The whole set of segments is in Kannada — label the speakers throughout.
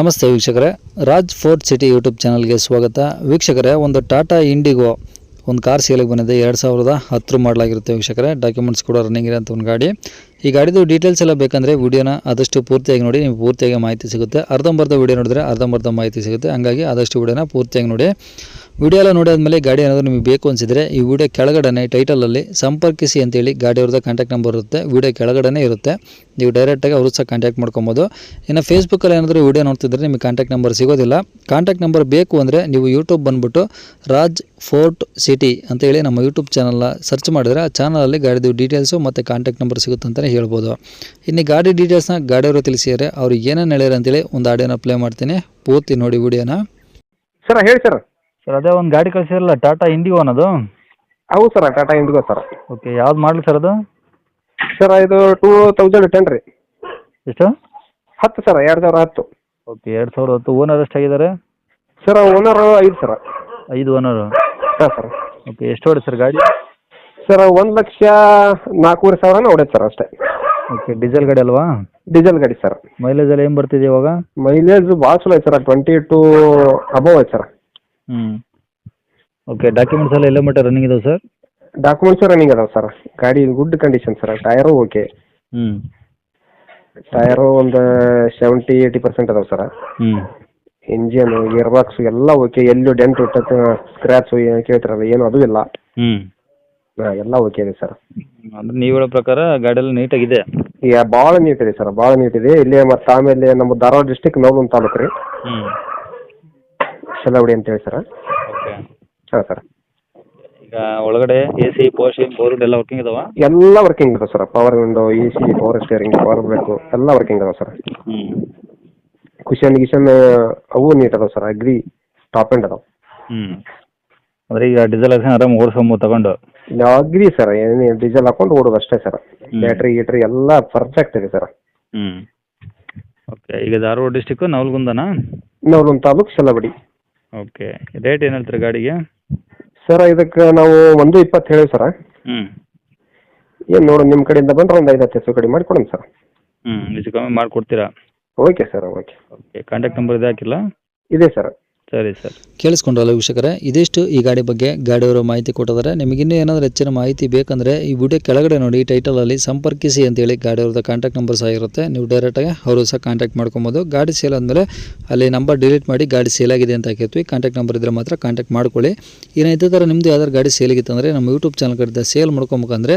Speaker 1: ನಮಸ್ತೆ ವೀಕ್ಷಕರೇ. ರಾಜ್ ಫೋರ್ಟ್ ಸಿಟಿ ಯೂಟ್ಯೂಬ್ ಚಾನಲ್ಗೆ ಸ್ವಾಗತ. ವೀಕ್ಷಕರೇ, ಒಂದು ಟಾಟಾ ಇಂಡಿಗೋ ಒಂದು ಕಾರ್ ಸೇಲಿಗೆ ಬಂದಿದೆ. ಎರಡು ಸಾವಿರದ ಹತ್ತು ಮಾಡಲಾಗಿರುತ್ತೆ ವೀಕ್ಷಕರೇ. ಡಾಕ್ಯುಮೆಂಟ್ಸ್ ಕೂಡ ರನ್ನಿಂಗ್ ಅಂತ ಒಂದು ಗಾಡಿ. ಈ ಗಾಡಿದು ಡೀಟೇಲ್ಸ್ ಎಲ್ಲ ಬೇಕಂದರೆ ವಿಡಿಯೋನ ಆದಷ್ಟು ಪೂರ್ತಿಯಾಗಿ ನೋಡಿ ನೀವು ಪೂರ್ತಿಯಾಗಿ ಮಾಹಿತಿ ಸಿಗುತ್ತೆ. ಅರ್ಧಂಬರ್ಧ ವೀಡಿಯೋ ನೋಡಿದ್ರೆ ಅರ್ಧಂಬರ್ಧ ಮಾಹಿತಿ ಸಿಗುತ್ತೆ. ಹಂಗಾಗಿ ಆದಷ್ಟು ವೀಡಿಯೋನ ಪೂರ್ತಿಯಾಗಿ ನೋಡಿ. ವಿಡಿಯೋ ಎಲ್ಲ ನೋಡಿದ್ಮೇಲೆ ಗಾಡಿ ಏನಾದರೂ ನಿಮಗೆ ಬೇಕು ಅನಿಸಿದರೆ ಈ ವಿಡಿಯೋ ಕೆಳಗಡೆ ಟೈಟಲಲ್ಲಿ ಸಂಪರ್ಕಿಸಿ ಅಂತೇಳಿ ಗಾಡಿ ಅವ್ರದ್ದು ಕಾಂಟ್ಯಾಕ್ಟ್ ನಂಬರ್ ಇರುತ್ತೆ. ವಿಡಿಯೋ ಕೆಳಗಡೆ ಇರುತ್ತೆ. ನೀವು ಡೈರೆಕ್ಟಾಗಿ ಅವರು ಸಹ ಕಾಂಟ್ಯಾಕ್ಟ್ ಮಾಡ್ಕೊಬೋದು. ಇನ್ನು ಫೇಸ್ಬುಕ್ಕಲ್ಲಿ ಏನಾದರೂ ವಿಡಿಯೋ ನೋಡ್ತಿದ್ರೆ ನಿಮಗೆ ಕಾಂಟ್ಯಾಕ್ಟ್ ನಂಬರ್ ಸಿಗೋದಿಲ್ಲ. ಕಾಂಟ್ಯಾಕ್ಟ್ ನಂಬರ್ ಬೇಕು ಅಂದರೆ ನೀವು ಯೂಟ್ಯೂಬ್ ಬಂದುಬಿಟ್ಟು ರಾಜ್ ಫೋರ್ಟ್ ಸಿಟಿ ಅಂತೇಳಿ ನಮ್ಮ ಯೂಟ್ಯೂಬ್ ಚಾನಲ್ನ ಸರ್ಚ್ ಮಾಡಿದ್ರೆ ಆ ಚಾನಲಲ್ಲಿ ಗಾಡಿದು ಡೀಟೇಲ್ಸು ಮತ್ತು ಕಾಂಟ್ಯಾಕ್ಟ್ ನಂಬರ್ ಸಿಗುತ್ತೆ ಅಂತಲೇ ಹೇಳ್ಬೋದು. ಇನ್ನು ಗಾಡಿ ಡೀಟೇಲ್ಸ್ನ ಗಾಡಿಯವರು ತಿಳಿಸಿದರೆ ಅವ್ರು ಏನೇನು ಹೇಳ್ಯಾರ ಅಂತೇಳಿ ಒಂದು ಆಡಿಯೋನ ಪ್ಲೇ ಮಾಡ್ತೀನಿ. ಪೂರ್ತಿ ನೋಡಿ ವಿಡಿಯೋನ.
Speaker 2: ಸರ್ ಹೇಳಿ ಸರ್
Speaker 1: ಸರ್ ಅದೇ ಒಂದು ಗಾಡಿ ಕಳಿಸಿರಲ್ಲ ಟಾಟಾ ಇಂಡಿಗೋ ಅನ್ನೋದು?
Speaker 2: ಹೌದು sir Tata Indigo sir.
Speaker 1: Okay ಯಾವ್ದು ಮಾಡಲಿ ಸರ್ ಅದು?
Speaker 2: ಸರ್ ಇದು ಟೂ ತೌಸಂಡ್ ಟೆನ್ ರೀ.
Speaker 1: ಎಷ್ಟು?
Speaker 2: ಹತ್ತು ಸರ್ ಎರಡು ಸಾವಿರ ಹತ್ತು.
Speaker 1: ಓಕೆ ಎರಡು ಸಾವಿರದ ಹತ್ತು ಓನರ್ ಎಷ್ಟಾಗಿದ್ದಾರೆ
Speaker 2: ಸರ್ ಓನರ್ ಐದು ಸರ್.
Speaker 1: ಐದು ಓನರು.
Speaker 2: ಹಾಂ ಸರ್.
Speaker 1: ಓಕೆ ಎಷ್ಟು ಹೊಡೆ ಸರ್ ಗಾಡಿ?
Speaker 2: ಸರ್ ಒಂದು ಲಕ್ಷ ನಾಲ್ಕೂವರೆ ಸಾವಿರ ಹೊಡೆದು ಸರ್ ಅಷ್ಟೇ.
Speaker 1: ಓಕೆ ಡೀಸೆಲ್ ಗಾಡಿ ಅಲ್ವಾ?
Speaker 2: ಡೀಸೆಲ್ ಗಾಡಿ ಸರ್.
Speaker 1: ಮೈಲೇಜ್ ಎಲ್ಲ ಏನು ಬರ್ತಿದೆ ಇವಾಗ?
Speaker 2: ಮೈಲೇಜ್ ಭಾಳ ಚಲೋ ಐತೆ ಸರ್ ಟ್ವೆಂಟಿ ಟು ಅಬವ್ ಐತೆ ಸರ್.
Speaker 1: ಹ್ಞೂ ಓಕೆ ಡಾಕ್ಯುಮೆಂಟ್ಸ್ ಎಲ್ಲ ಎಲ್ಲ ಮಟ್ಟ ರನ್ನಿಂಗ್ ಇದಾವೆ ಸರ್
Speaker 2: ಡಾಕ್ಯುಮೆಂಟ್ಸ್ ರನ್ನಿಂಗ್ ಅದಾವೆ ಸರ್ ಗಾಡಿ good condition sir tyre okay
Speaker 1: ಹ್ಞೂ
Speaker 2: ಟೈರು ಒಂದು ಸೆವೆಂಟಿ ಏಯ್ಟಿ ಪರ್ಸೆಂಟ್ ಅದಾವೆ ಸರ್
Speaker 1: ಹ್ಞೂ
Speaker 2: ಇಂಜಿನ್ ಗೇರ್ ಬಾಕ್ಸ್ ಎಲ್ಲ ಓಕೆ ಎಲ್ಲೂ ಡೆಂಟ್ ಸ್ಕ್ರಾಚ್ ಏನು ಕೇಳ್ತಿರಲ್ಲ ಏನು ಅದು ಇಲ್ಲ.
Speaker 1: ಹ್ಮ್.
Speaker 2: ಹಾಂ ಎಲ್ಲ ಓಕೆ ಇದೆ ಸರ್
Speaker 1: ಅಂದ್ರೆ ನೀವು ಹೇಳೋ ಪ್ರಕಾರ ಗಾಡಿ ಎಲ್ಲ ನೀಟಾಗಿದೆ
Speaker 2: ಈಗ ಭಾಳ ನೀಟ್ ಇದೆ ಸರ್ ಭಾಳ ನೀಟ್ ಇದೆ. ಇಲ್ಲಿ ಮತ್ತೆ ಆಮೇಲೆ ನಮ್ಮ ಧಾರವಾಡ ಡಿಸ್ಟಿಕ್ ನವಲುಂದ್ ತಾಲೂಕು ರೀ.
Speaker 1: ಹ್ಞೂ
Speaker 2: ಶೆಲವಡಿ ಅಂತೇಳಿ ಸರ್.
Speaker 1: ಓಕೆ.
Speaker 2: ಹಾಂ ಸರ್.
Speaker 1: ಈಗ ಒಳಗಡೆ ಎ ಸಿ ಪೋರ್ಷನ್ ಬೋರ್ಡ್ ಎಲ್ಲ ವರ್ಕಿಂಗ್ ಇದಾವ?
Speaker 2: ಎಲ್ಲ ವರ್ಕಿಂಗ್ ಇದೆ sir. Power window A C power steering power brake ಎಲ್ಲ ವರ್ಕಿಂಗ್ ಅದಾವೆ ಸರ್.
Speaker 1: ಹ್ಞೂ
Speaker 2: ಕುಷನ್ ಗಿಷನ್ ಅವು ನೀಟ್ ಅದಾವೆ ಸರ್. ಅಗ್ರಿ ಟಾಪ್ ಎಂಡ್ ಅದಾವೆ.
Speaker 1: ಹ್ಞೂ ಅಂದ್ರೆ ಈಗ ಡೀಸೆಲ್ ಹಾಕ್ಸಿ ಆರಾಮ್ ಓಡಿಸ್ಕೊಂಬೋದು ತಗೊಂಡು?
Speaker 2: Agri sir. ಏನು ಡೀಸೆಲ್ ಹಾಕೊಂಡು ಓಡೋದು ಅಷ್ಟೇ ಸರ್.
Speaker 1: ಹ್ಮ್.
Speaker 2: ಬ್ಯಾಟ್ರಿ ಗೀಟ್ರಿ ಎಲ್ಲ ಪರ್ಫೆಕ್ಟ್ ಇದೆ ಸರ್.
Speaker 1: ಹ್ಞೂ ಓಕೆ. ಈಗ ಧಾರವಾಡ ಡಿಸ್ಟಿಕ್ಕು ನವಲಗುಂದನ?
Speaker 2: ನವಲಗುಂದ ತಾಲೂಕು ಶೆಲವಡಿ
Speaker 1: ಓಕೆ ರೇಟ್ ಏನು ಹೇಳ್ತೀರಿ ಗಾಡಿಗೆ?
Speaker 2: ಸರ್ ಇದಕ್ಕೆ ನಾವು ಒಂದು ಇಪ್ಪತ್ತು ಹೇಳಿ ಸರ್
Speaker 1: ಹ್ಞೂ
Speaker 2: ಏನು ನೋಡಿ ನಿಮ್ಮ ಕಡೆಯಿಂದ ಬಂದ್ರೆ ಒಂದು ಐದು ಹತ್ತು ಹೆಚ್ಚು ಕಡಿಮೆ ಮಾಡಿ ಕೊಡೋಣ ಸರ್
Speaker 1: ಹ್ಞೂ ಹೆಚ್ಚು ಕಮ್ಮಿ ಮಾಡಿಕೊಡ್ತೀರಾ?
Speaker 2: Okay sir okay
Speaker 1: okay contact number ಇದೆ ಹಾಕಿಲ್ಲ?
Speaker 2: ಇದೆ ಸರ್
Speaker 1: ಸರಿ, ಸರ್. ಕೇಳಿಸ್ಕೊಂಡ್ರಲ್ಲ ವೀಕ್ಷಕರೇ? ಇದಿಷ್ಟು ಈ ಗಾಡಿ ಬಗ್ಗೆ ಗಾಡಿಯವರು ಮಾಹಿತಿ ಕೊಟ್ಟಿದ್ದಾರೆ. ನಿಮಗಿನ್ನೂ ಏನಾದರೂ ಹೆಚ್ಚಿನ ಮಾಹಿತಿ ಬೇಕಂದರೆ ಈ ವಿಡಿಯೋ ಕೆಳಗಡೆ ನೋಡಿ ಟೈಟಲಲ್ಲಿ ಸಂಪರ್ಕಿಸಿ ಅಂತೇಳಿ ಗಾಡಿಯವ್ರದ್ದು ಕಾಂಟ್ಯಾಕ್ಟ್ ನಂಬರ್ ಸಹ ಇರುತ್ತೆ. ನೀವು ಡೈರೆಕ್ಟಾಗಿ ಅವರು ಸಹ ಕಾಂಟ್ಯಾಕ್ಟ್ ಮಾಡ್ಕೊಬೋದು. ಗಾಡಿ ಸೇಲ್ ಆದಮೇಲೆ ಅಲ್ಲಿ ನಂಬರ್ ಡಿಲೀಟ್ ಮಾಡಿ ಗಾಡಿ ಸೇಲ್ ಆಗಿದೆ ಅಂತ ಹಾಕಿರ್ತೀವಿ ಕಾಂಟ್ಯಾಕ್ಟ್ ನಂಬರ್ ಇದ್ದರೆ ಮಾತ್ರ ಕಾಂಟ್ಯಾಕ್ಟ್ ಮಾಡ್ಕೊಳ್ಳಿ. ಇನ್ನು ಇದೇ ಥರ ನಿಮ್ಮದು ಯಾವ್ದಾದ್ರು ಗಾಡಿ ಸೇಲಿಗಿತ್ತಂದರೆ ನಮ್ಮ ಯೂಟ್ಯೂಬ್ ಚಾನಲ್ ಕಡೆ ಸೇಲ್ ಮಾಡ್ಕೊಬೇಕಂದ್ರೆ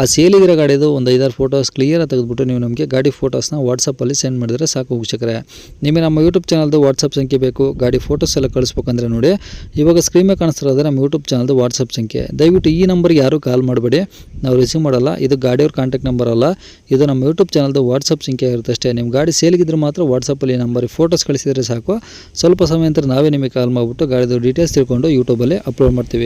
Speaker 1: ಆ ಸೇಲಿಗಿರೋ ಗಾಡಿದು ಒಂದು ಐದಾರು ಫೋಟೋಸ್ ಕ್ಲಿಯರಾಗಿ ತೆಗೆದುಬಿಟ್ಟು ನೀವು ನಮಗೆ ಗಾಡಿ ಫೋಟೋಸ್ನ ವಾಟ್ಸಪ್ಪಲ್ಲಿ ಸೆಂಡ್ ಮಾಡಿದರೆ ಸಾಕು ವೀಕ್ಷಕರೇ. ನಿಮಗೆ ನಮ್ಮ ಯೂಟ್ಯೂಬ್ ಚಾನಲ್ದು ವಾಟ್ಸಪ್ ಸಂಖ್ಯೆ ಬೇಕು, ಗಾಡಿ ಫೋಟೋಸ್ ಎಲ್ಲ ಕಳಿಸ್ಬೇಕಂದ್ರೆ ನೋಡಿ. ಇವಾಗ ಸ್ಕ್ರೀನ್ ಮೇಲೆ ಕಾಣಿಸ್ತಿರೋದು ನಮ್ಮ ಯೂಟ್ಯೂಬ್ ಚಾನಲ್ದು ವಾಟ್ಸಪ್ ಸಂಖ್ಯೆ. ದಯವಿಟ್ಟು ಈ ನಂಬರ್ಗೆ ಯಾರೂ ಕಾಲ್ ಮಾಡಬೇಡಿ. ನಾವು ರಿಸೀವ್ ಮಾಡಲ್ಲ. ಇದು ಗಾಡಿಯವ್ರ ಕಾಂಟ್ಯಾಕ್ಟ್ ನಂಬರ್ ಅಲ್ಲ. ಇದು ನಮ್ಮ ಯೂಟ್ಯೂಬ್ ಚಾನಲ್ದು ವಾಟ್ಸಪ್ ಸಂಖ್ಯೆ ಇರುತ್ತೆ ಅಷ್ಟೇ. ನಿಮ್ಮ ಗಾಡಿ ಸೇಲಿಗಿದ್ರೆ ಮಾತ್ರ ವಾಟ್ಸಪ್ಪಲ್ಲಿ ನಂಬರ್ ಫೋಟೋಸ್ ಕಳಿಸಿದರೆ ಸಾಕು. ಸ್ವಲ್ಪ ಸಮಯ ನಂತರ ನಾವೇ ನಿಮಗೆ ಕಾಲ್ ಮಾಡಿಬಿಟ್ಟು ಗಾಡಿದು ಡೀಟೇಲ್ಸ್ ತಿಳ್ಕೊಂಡು ಯೂಟ್ಯೂಬಲ್ಲಿ ಅಪ್ಲೋಡ್ ಮಾಡ್ತೀವಿ.